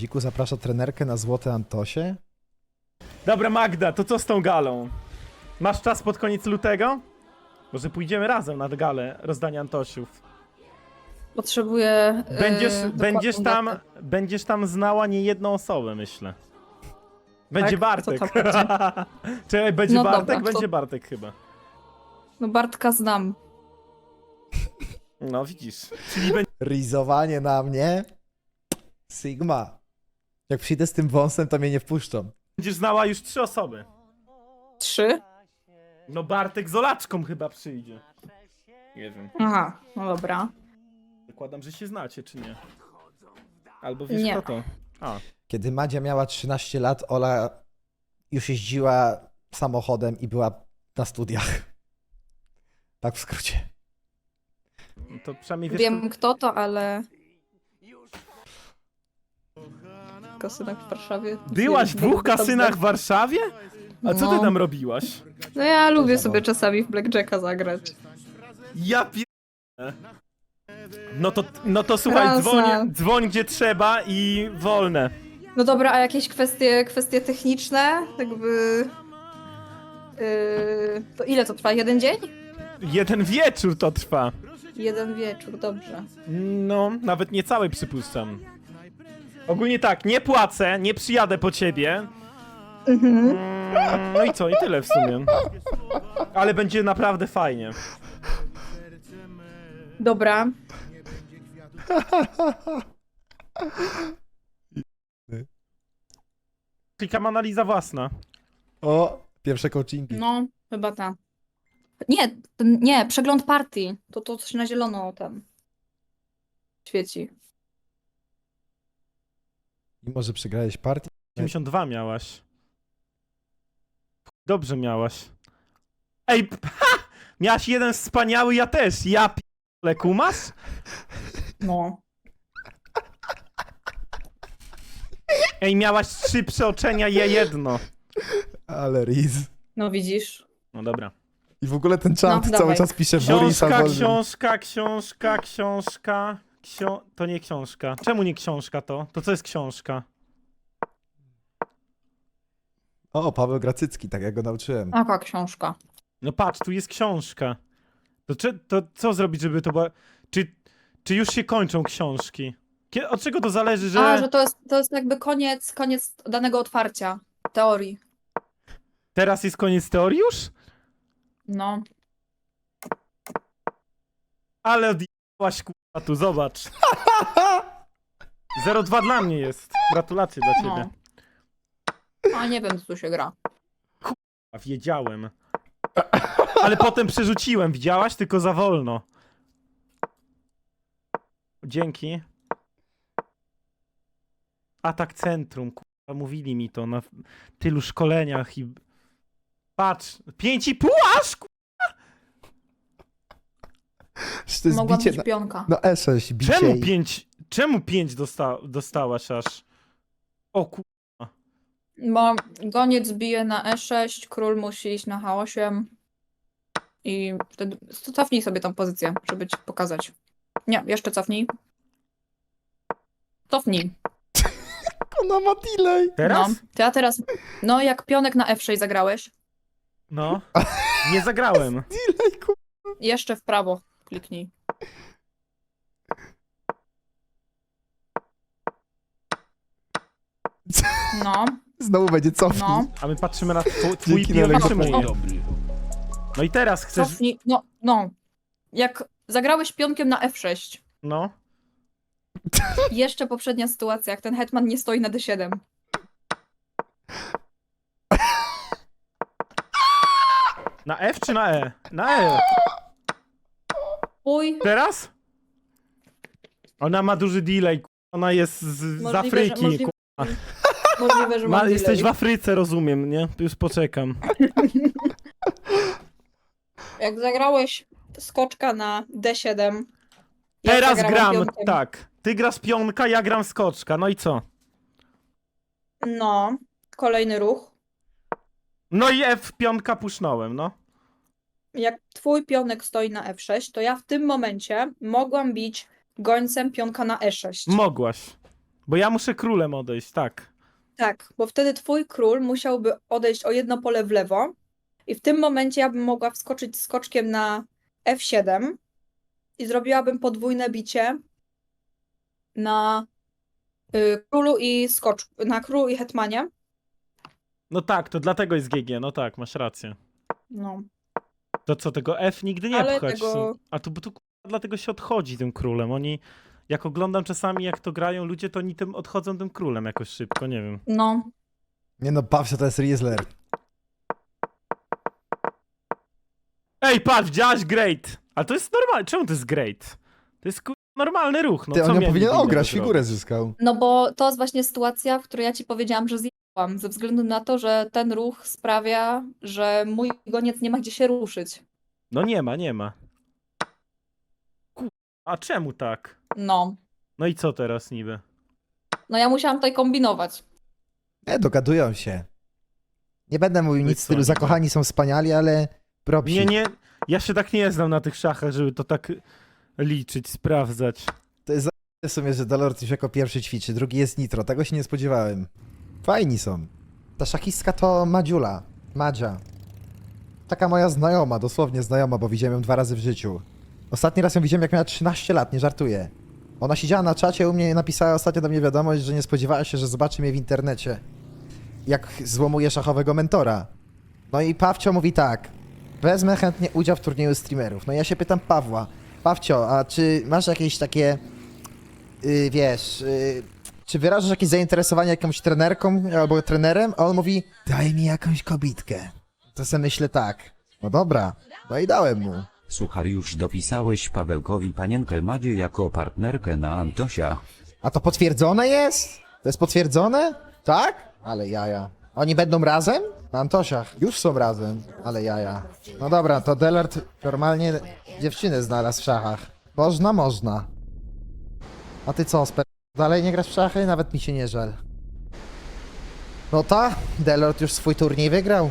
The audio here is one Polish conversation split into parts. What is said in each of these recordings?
Dziku zaprasza trenerkę na złote Antosie. Dobra, Magda, to co z tą galą? Masz czas pod koniec lutego? Może pójdziemy razem na galę rozdania Antosiów. Potrzebuję. yy, Będziesz, dokładną będziesz, tam, datę. będziesz tam znała nie jedną osobę, myślę. Będzie Tak? Bartek. Tam będzie? Czekaj, będzie No Bartek? dobra, będzie to- Bartek chyba. No Bartka znam. No widzisz. Będzie Rizowanie na mnie. Sigma. Jak przyjdę z tym wąsem, to mnie nie wpuszczą. Będziesz znała już trzy osoby. Trzy? No Bartek z Olaczką chyba przyjdzie. Nie wiem. Aha, no dobra. Zakładam, że się znacie, czy nie? Albo wiesz Nie. kto to? A, Kiedy Madzia miała 13 lat, Ola już jeździła samochodem i była na studiach. Tak w skrócie. no to przynajmniej wiesz... Wiem kto to, ale. Kasynek w Warszawie. Byłaś w dwóch kasynach w. Warszawie? A co ty No. tam robiłaś? No ja lubię sobie czasami w Blackjacka zagrać. Ja pier... No to, no to słuchaj, Raz dzwoń, na- dzwoń gdzie trzeba i wolne. No dobra, a jakieś kwestie, kwestie techniczne? Jakby. Yy, to ile to trwa? Jeden dzień? Jeden wieczór to trwa. Jeden wieczór, dobrze. No, nawet nie cały przypuszczam. Ogólnie tak, nie płacę, nie przyjadę po ciebie. Mm, No i co, i tyle w sumie. Ale będzie naprawdę fajnie. Dobra. Klikam analiza własna. O, pierwsze coachingi. No, chyba ta. Nie, ten, nie, przegląd partii. To to coś na zielono tam świeci. Mimo, że przegrałeś partię. 82 miałaś. Dobrze miałaś. Ej, ha! Miałaś jeden wspaniały, ja też. Ja p***le, kumasz? No. Ej, miałaś trzy przeoczenia, ja jedno. Ale Riz. No widzisz. No dobra. I w ogóle ten czat No, cały dawaj. czas pisze Borisa Książka, Wolny. książka, książka, książka. Ksio... To nie książka. Czemu nie książka to? To co jest książka? O, Paweł Gracycki, tak jak go nauczyłem. Jaka książka? No patrz, tu jest książka. To, czy, to co zrobić, żeby to była... Czy, czy już się kończą książki? Kie- Od czego to zależy, że... A, że to jest, to jest jakby koniec, koniec danego otwarcia teorii. Teraz jest koniec teorii już? No. Ale odjebałaś kurwa tu, zobacz. 0-2 dla mnie jest. Gratulacje dla ciebie. No. A nie wiem, co tu się gra. A wiedziałem. Ale potem przerzuciłem, widziałaś? Tylko za wolno. Dzięki. Atak centrum, kurwa, mówili mi to na tylu szkoleniach i... Patrz, pięć i pół aż, ku- Że to jest Mogła bicie być na... pionka. No E6, bicie Czemu i... pięć, czemu pięć dosta dostałaś aż? O ku... Bo goniec bije na E6, król musi iść na H8. I wtedy to cofnij sobie tą pozycję, żeby ci pokazać. Nie, jeszcze cofnij. Cofnij. Ona ma delay. Teraz? No, to ja teraz. No, jak pionek na F6 zagrałeś, No. Nie zagrałem. Delay, ku... jeszcze w prawo kliknij. No, Znowu będzie cofnij. no, A my patrzymy na twój, twój Dzięki pion, na patrzymy. No i teraz chcesz... cofnij. No, no. Jak zagrałeś pionkiem na F6, No. jeszcze poprzednia sytuacja, jak ten hetman nie stoi na D7. Na F czy na E? Na E. Uj, Teraz? Ona ma duży delay. ku- Ona jest z, z Możliwe, że- Afryki. możliwe- ku- możliwe, że Ma, mam jesteś w delay. Afryce, rozumiem, nie? Już poczekam. Jak zagrałeś skoczka na D7. ja Teraz zagrałam gram, tak. Ty grasz pionka, ja gram skoczka. No i co? No, kolejny ruch. No i F pionka pusznąłem, no. Jak twój pionek stoi na F6, to ja w tym momencie mogłam bić gońcem pionka na E6. Mogłaś. Bo ja muszę królem odejść, tak. Tak, bo wtedy twój król musiałby odejść o jedno pole w lewo i w tym momencie ja bym mogła wskoczyć skoczkiem na F7 i zrobiłabym podwójne bicie na y, królu i skoczku, na królu i hetmanie. No tak, to dlatego jest GG, no tak, masz rację. No. To co, tego F nigdy nie Ale pchać. tego- A tu, bo tu dlatego się odchodzi tym królem. Oni, jak oglądam czasami, jak to grają ludzie, to oni tym odchodzą tym królem jakoś szybko, nie wiem. No. Nie no, Pawcio to jest Riesler. Ej, patrz, widziałaś great! A to jest normalne. Czemu to jest great? To jest normalny ruch. No, Ty, co on powinien ograć, zrobić? figurę zyskał. No bo to jest właśnie sytuacja, w której ja ci powiedziałam, że zjechałam, ze względu na to, że ten ruch sprawia, że mój goniec nie ma gdzie się ruszyć. No nie ma, nie ma. A czemu tak? No. No i co teraz niby? No ja musiałam tutaj kombinować. Nie, dogadują się. Nie będę mówił No nic w stylu zakochani są wspaniali, ale propsi. Nie, nie, ja się tak nie znam na tych szachach, żeby to tak liczyć, sprawdzać. To jest za- w sumie, że Dolort już jako pierwszy ćwiczy, drugi jest Nitro. Tego się nie spodziewałem. Fajni są. Ta szachistka to Madziula. Madzia. Taka moja znajoma, dosłownie znajoma, bo widziałem ją dwa razy w życiu. Ostatni raz ją widziałem jak miała 13 lat, nie żartuję. Ona siedziała na czacie u mnie i napisała ostatnio do mnie wiadomość, że nie spodziewała się, że zobaczy mnie w internecie. Jak złomuje szachowego mentora. No i Pawcio mówi tak. Wezmę chętnie udział w turnieju streamerów. No i ja się pytam Pawła. Pawcio, a czy masz jakieś takie, yy, wiesz, yy, czy wyrażasz jakieś zainteresowanie jakąś trenerką albo trenerem? A on mówi, daj mi jakąś kobitkę. To sobie myślę tak. No dobra, no i dałem mu. Słuchaj, już dopisałeś Pawełkowi panienkę Madzie jako partnerkę na Antosia. A to potwierdzone jest? To jest potwierdzone? Tak? Ale jaja. Oni będą razem? Na Antosiach. Już są razem. Ale jaja. No dobra, to Delert normalnie dziewczynę znalazł w szachach. Można, można. A ty co, spe... dalej nie grasz w szachy? Nawet mi się nie żal. No ta, Delort już swój turniej wygrał.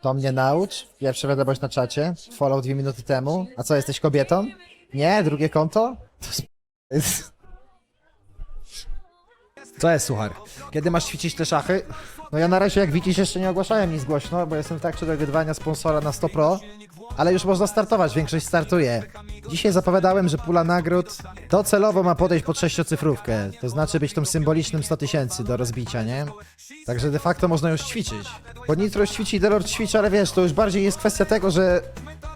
To mnie naucz. Pierwsza wiadomość na czacie. Follow dwie minuty temu. A co, jesteś kobietą? Nie? Drugie konto? To jest... Co jest, suchar? Kiedy masz ćwiczyć te szachy? No ja na razie, jak widzisz, jeszcze nie ogłaszałem nic głośno, bo jestem w trakcie dogadywania sponsora na 100 Pro, ale już można startować, większość startuje. Dzisiaj zapowiadałem, że pula nagród docelowo ma podejść pod sześciocyfrówkę, to znaczy być tym symbolicznym 100 tysięcy do rozbicia, nie? Także de facto można już ćwiczyć. Bo Nitro ćwiczy i Delord ćwiczy, ale wiesz, to już bardziej jest kwestia tego, że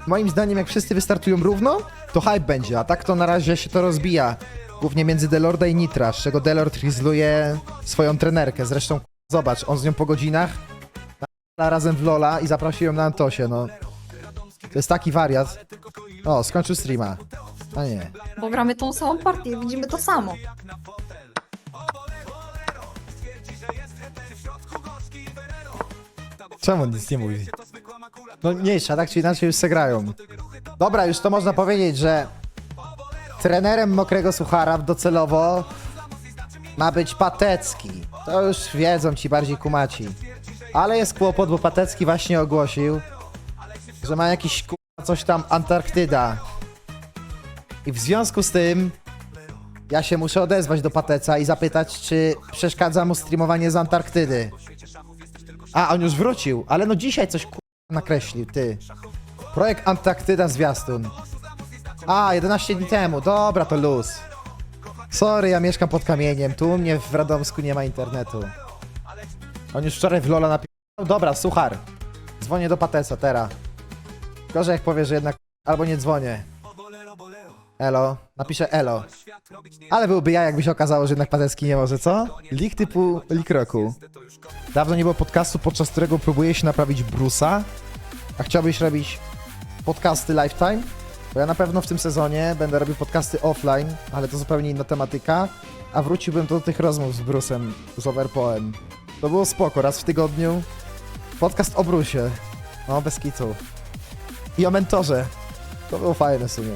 moim zdaniem jak wszyscy wystartują równo, to hype będzie, a tak to na razie się to rozbija. Głównie między Delorda i Nitra, z czego Delord rizluje swoją trenerkę. Zresztą zobacz, on z nią po godzinach na razem w Lola i zaprosił ją na Antosie, no. To jest taki wariat. O, skończył streama. A nie. Bo gramy tą samą partię, widzimy to samo. Czemu on nic nie mówi? No mniejsza, tak czy inaczej już se grają. Dobra, już to można powiedzieć, że trenerem Mokrego Suchara docelowo ma być Patecki. To już wiedzą ci bardziej kumaci. Ale jest kłopot, bo Patecki właśnie ogłosił, że ma jakiś coś tam Antarktyda. I w związku z tym ja się muszę odezwać do Pateca i zapytać, czy przeszkadza mu streamowanie z Antarktydy. A, on już wrócił, ale no dzisiaj coś ku... nakreślił, ty. Projekt Antarktyda Zwiastun. A, 11 dni temu, dobra, to luz. Sorry, ja mieszkam pod kamieniem, tu u mnie w Radomsku nie ma internetu. On już wczoraj w Lola napisał, dobra, suchar. Dzwonię do Patesa, teraz. Gorzej jak powie, że jednak albo nie dzwonię. Elo, napiszę elo. Ale byłby ja, jakby się okazało, że jednak Patecki nie może, co? Lik typu lik roku. Dawno nie było podcastu, podczas którego próbuje się naprawić Brusa. A chciałbyś robić podcasty lifetime? Bo ja na pewno w tym sezonie będę robił podcasty offline, ale to zupełnie inna tematyka. A wróciłbym do tych rozmów z Brusem, z Overpoem. To było spoko, raz w tygodniu. Podcast o Brusie. No, bez kitu. I o mentorze. To było fajne w sumie.